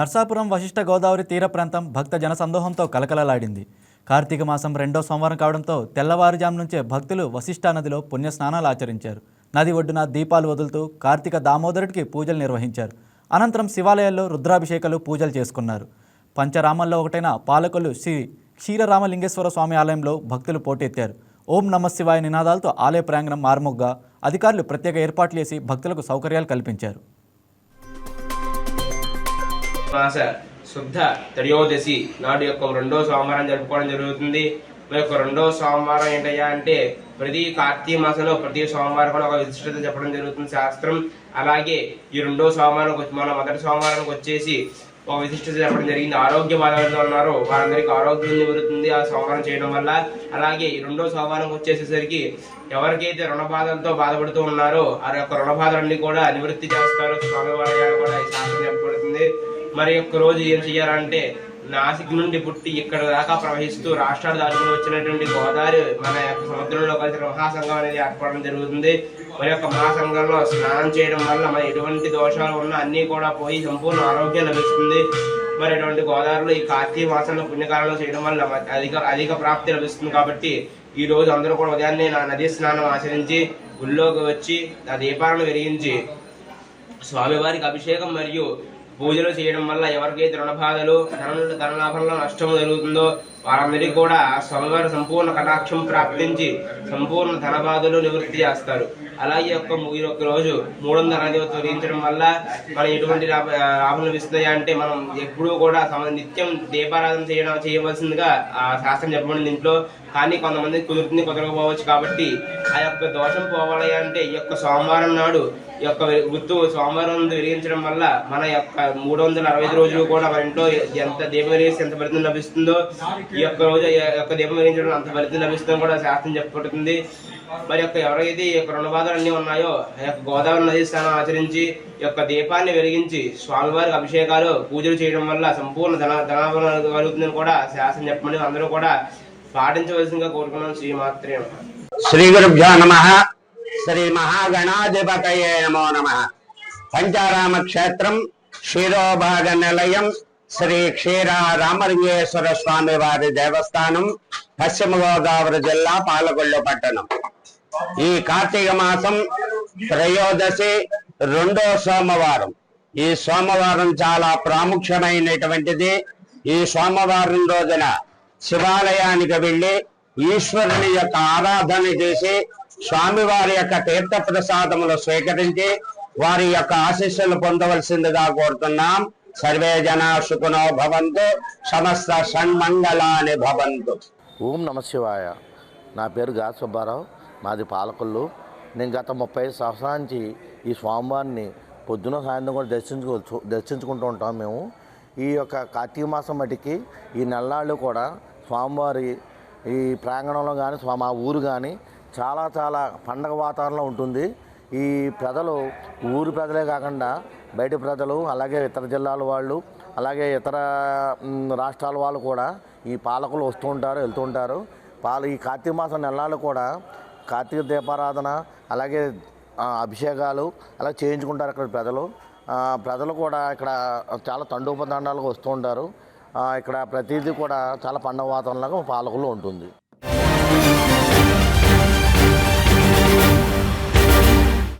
నర్సాపురం వశిష్ఠ గోదావరి తీర ప్రాంతం భక్త జనసందోహంతో కలకలలాడింది. కార్తీక మాసం రెండో సోమవారం కావడంతో తెల్లవారుజాము నుంచే భక్తులు వశిష్ఠా నదిలో పుణ్యస్నానాలు ఆచరించారు. నది ఒడ్డున దీపాలు వదులుతూ కార్తీక దామోదరుడికి పూజలు నిర్వహించారు. అనంతరం శివాలయాల్లో రుద్రాభిషేకాలు పూజలు చేసుకున్నారు. పంచరామల్లో ఒకటైన పాలకులు శ్రీ క్షీరరామలింగేశ్వర స్వామి ఆలయంలో భక్తులు పోటెత్తారు. ఓం నమ శివాయ నినాదాలతో ఆలయ ప్రాంగణం మారుమొగ్గా అధికారులు ప్రత్యేక ఏర్పాట్లు చేసి భక్తులకు సౌకర్యాలు కల్పించారు. మాస శుద్ధ త్రయోదశి నాడు యొక్క రెండో సోమవారం జరుపుకోవడం జరుగుతుంది. మరి యొక్క రెండో సోమవారం ఏంటయ్యా అంటే ప్రతి కార్తీక మాసంలో ప్రతి సోమవారం కూడా ఒక విశిష్టత చెప్పడం జరుగుతుంది శాస్త్రం. అలాగే ఈ రెండో సోమవారం వచ్చి- మన మొదటి సోమవారానికి వచ్చేసి ఒక విశిష్టత చెప్పడం జరిగింది. ఆరోగ్య బాధలతో ఉన్నారు. వారందరికీ ఆరోగ్యం నివృత్తుంది ఆ సోమవారం చేయడం వల్ల. అలాగే ఈ రెండో సోమవారం వచ్చేసేసరికి ఎవరికైతే రుణ బాధలతో బాధపడుతూ ఉన్నారో ఆ యొక్క రుణ బాధలన్నీ కూడా నివృత్తి చేస్తారు. స్వామివారి కూడా ఈ శాస్త్రం చెప్పబడుతుంది. మరి యొక్క రోజు ఏం చెయ్యాలంటే నాసిక్ నుండి పుట్టి ఇక్కడ దాకా ప్రవహిస్తూ రాష్ట్రాలు దాటుకుని వచ్చినటువంటి గోదావరి మన యొక్క సముద్రంలో కలిసిన మహాసంఘం అనేది ఏర్పడడం జరుగుతుంది. మరి యొక్క మహాసంఘంలో స్నానం చేయడం వల్ల మన ఎటువంటి దోషాలు ఉన్నా అన్నీ కూడా పోయి సంపూర్ణ ఆరోగ్యం లభిస్తుంది. మరి అటువంటి గోదావరిలో ఈ కార్తీక మాసంలో పుణ్యకాలంలో చేయడం వల్ల అధిక అధిక ప్రాప్తి లభిస్తుంది కాబట్టి ఈ రోజు అందరూ కూడా ఉదయాన్నే నా నదీ స్నానం ఆచరించి గుళ్ళోకి వచ్చి ఆ దీపాలను వెలిగించి స్వామివారికి అభిషేకం మరియు పూజలు చేయడం వల్ల ఎవరికైతే రుణ బాధలు ధనం ధనలాభంలో నష్టం జరుగుతుందో వారందరికీ కూడా స్వామివారి సంపూర్ణ కటాక్షం ప్రాప్తించి సంపూర్ణ ధన బాధలు నివృత్తి చేస్తారు. అలాగే యొక్క ఈ యొక్క రోజు మూడు వందల అరవై తొలగించడం వల్ల మనం ఎటువంటి లాభ- లాభం లభిస్తున్నాయా అంటే మనం ఎప్పుడూ కూడా సమ- నిత్యం దీపారాధన చేయడం చేయవలసిందిగా ఆ శాస్త్రం చెప్పబడింది దీంట్లో. కానీ కొంతమంది కుదురుతుంది కుదరకపోవచ్చు కాబట్టి ఆ యొక్క దోషం పోవాలి అంటే ఈ యొక్క సోమవారం నాడు యొక్క గుర్తు సోమవారం రోజు వెలిగించడం వల్ల మన యొక్క మూడు వందల అరవై ఐదు రోజులు కూడా మన ఇంట్లో ఎంత దీపం వెలిగిస్తే ఎంత ఫలితం లభిస్తుందో ఈ యొక్క రోజు యొక్క దీపం వెలిగించడం అంత ఫలితం లభిస్తుందని కూడా శాస్త్రం చెప్పబడుతుంది మరి యొక్క ఎవరైతే ఈ యొక్క రుణ బాధలు అన్ని ఉన్నాయో ఆ యొక్క గోదావరి నది స్నానం ఆచరించి యొక్క దీపాన్ని వెలిగించి స్వామివారికి అభిషేకాలు పూజలు చేయడం వల్ల సంపూర్ణ ధన ధనాభరణ కలుగుతుందని కూడా శాస్త్రం చెప్పమని అందరూ కూడా పాటించవలసిందిగా కోరుకున్నాం శ్రీమాత్రే శ్రీ గురుభ్యో నమ. శ్రీ మహాగణాధిపతయే నమో నమ. పంచారామ క్షేత్రం క్షీరోభాగ నిలయం శ్రీ క్షీర రామలింగేశ్వర స్వామి వారి దేవస్థానం పశ్చిమ గోదావరి జిల్లా పాలకొల్లు పట్టణం. ఈ కార్తీక మాసం త్రయోదశి రెండో సోమవారం. ఈ సోమవారం చాలా ప్రాముఖ్యమైనటువంటిది. ఈ సోమవారం రోజున శివాలయానికి వెళ్ళి ఈశ్వరుని యొక్క ఆరాధన చేసి స్వామివారి యొక్క తీర్థ ప్రసాదములు స్వీకరించి వారి యొక్క ఆశీస్సులు పొందవలసిందిగా కోరుతున్నాం. సర్వే జన సుఖనో భవంతు సమస్త షణ్మంగళాని భవంతు. ఓం నమ శివాయ. నా పేరు గా సుబ్బారావు మాది పాలకొల్లు. నేను గత ముప్పై ఐదు సంవత్సరాల నుంచి ఈ స్వామివారిని పొద్దున సాయంత్రం కూడా దర్శించుకో దర్శించుకుంటూ ఉంటాం మేము. ఈ యొక్క కార్తీక మాసం మటుకి ఈ నెలనాళ్ళు కూడా స్వామివారి ఈ ప్రాంగణంలో కానీ స్వా- మా ఊరు కానీ చాలా చాలా పండగ వాతావరణంలో ఉంటుంది. ఈ ప్రజలు ఊరు ప్రజలే కాకుండా బయట ప్రజలు అలాగే ఇతర జిల్లాల వాళ్ళు అలాగే ఇతర రాష్ట్రాల వాళ్ళు కూడా ఈ పాలకులు వస్తూ ఉంటారు వెళ్తూ ఉంటారు. పాల ఈ కార్తీక మాసం నెలలు కూడా కార్తీక దీపారాధన అలాగే అభిషేకాలు అలా చేయించుకుంటారు ఇక్కడ ప్రజలు. ప్రజలు కూడా ఇక్కడ చాలా తండోపతండాలుగా వస్తూ ఉంటారు. ఇక్కడ ప్రతిదీ కూడా చాలా పండగ వాతావరణంలో పాలకులు ఉంటుంది.